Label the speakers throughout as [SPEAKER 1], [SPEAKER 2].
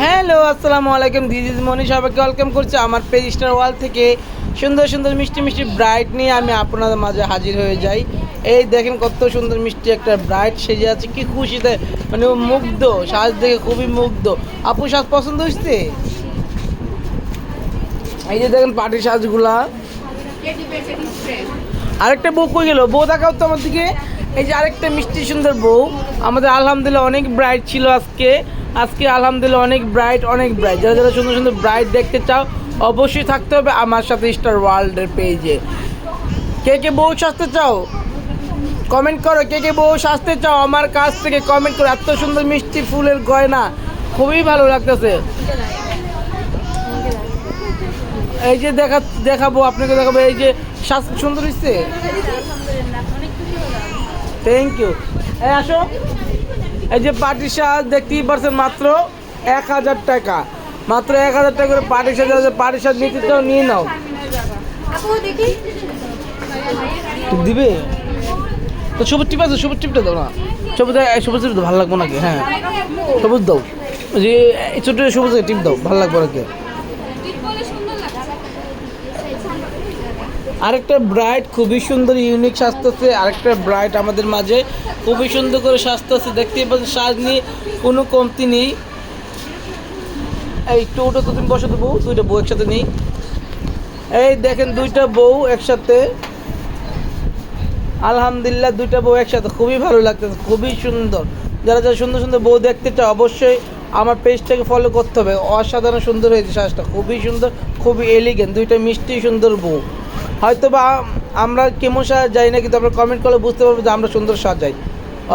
[SPEAKER 1] Hello, আসসালামু আলাইকুম। This is মনি সবাইকে ওয়েলকাম করছি আমার পেজ স্টার ওয়াল থেকে। সুন্দর সুন্দর, মিষ্টি মিষ্টি ব্রাইট নিয়ে আমি আপনাদের মাঝে হাজির হয়ে যাই। এই দেখেন কত সুন্দর, মিষ্টি একটা ব্রাইট সেজে আছে। কি খুশিতে মানে মুগ্ধ, সাজ দেখে খুবই মুগ্ধ। আপু, সাজ পছন্দ হচ্ছে এই যে দেখেন পাটির সাজগুলা। আরেকটা বউ কই গেল? বউ দেখাও তো আমার দিকে। এই যে আরেকটা মিষ্টি সুন্দর বউ। আমাদের আলহামদুলিল্লাহ অনেক ব্রাইট ছিল আজকে। আজকে আলহামদুলিল্লাহ অনেক ব্রাইট অনেক ব্রাইট যারা যারা সুন্দর সুন্দর ব্রাইট দেখতে চাও অবশ্যই থাকতে হবে আমার সাথে স্টার ওয়ার্ল্ডের পেজে কে কে বউ সাজতে চাও? কমেন্ট করো কে কে বউ সাজতে চাও? আমার কাছ থেকে কমেন্ট করো। এত সুন্দর মিষ্টি ফুলের গয়না খুবই ভালো লাগতেছে। এই যে দেখা দেখাবো আপনাকে দেখাবো। এই যে সাজ সুন্দর হচ্ছে থ্যাংক ইউ এই আসো। এই যে পাটি সাজ দেখতেই পারছেন মাত্র এক হাজার টাকা। মাত্র এক হাজার টাকা করে পাটি সাজ আছে, পাটি সাজ নিতে তো নিয়ে নাও। দিবে? তো সবুজ টিপ আছে, সবুজ টিপটা দাও না। সবুজ সবুজ টিপ ভালো লাগবো নাকি? হ্যাঁ। সবুজ দাও। যে ছোটো সবুজ টিপ দাও, ভালো লাগবো নাকি? আরেকটা ব্রাইট খুবই সুন্দর ইউনিক সাজতেছে। আরেকটা ব্রাইট আমাদের মাঝে খুবই সুন্দর করে সাজতেছে। দেখতেই পাচ্ছেন, সাজ নিয়ে কোনো কমতি নেই। এই টোটো তো তুমি বসে দেবো, দুইটা বউ একসাথে নেই। এই দেখেন, দুইটা বউ একসাথে। আলহামদুলিল্লাহ, দুইটা বউ একসাথে। খুবই ভালো লাগতেছে, খুবই সুন্দর। যারা যারা সুন্দর সুন্দর বউ দেখতে চাও, অবশ্যই আমার পেজটাকে ফলো করতে হবে। অসাধারণ সুন্দর হয়েছে, সাজটা। খুবই সুন্দর, খুবই এলিগেন্ট দুইটা মিষ্টি সুন্দর বউ। হয়তো বা আমরা কেমন সাজ যাই না, কিন্তু আমরা কমেন্ট করলে বুঝতে পারব যে আমরা সুন্দর সাজ যাই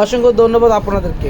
[SPEAKER 1] অসংখ্য ধন্যবাদ আপনাদেরকে।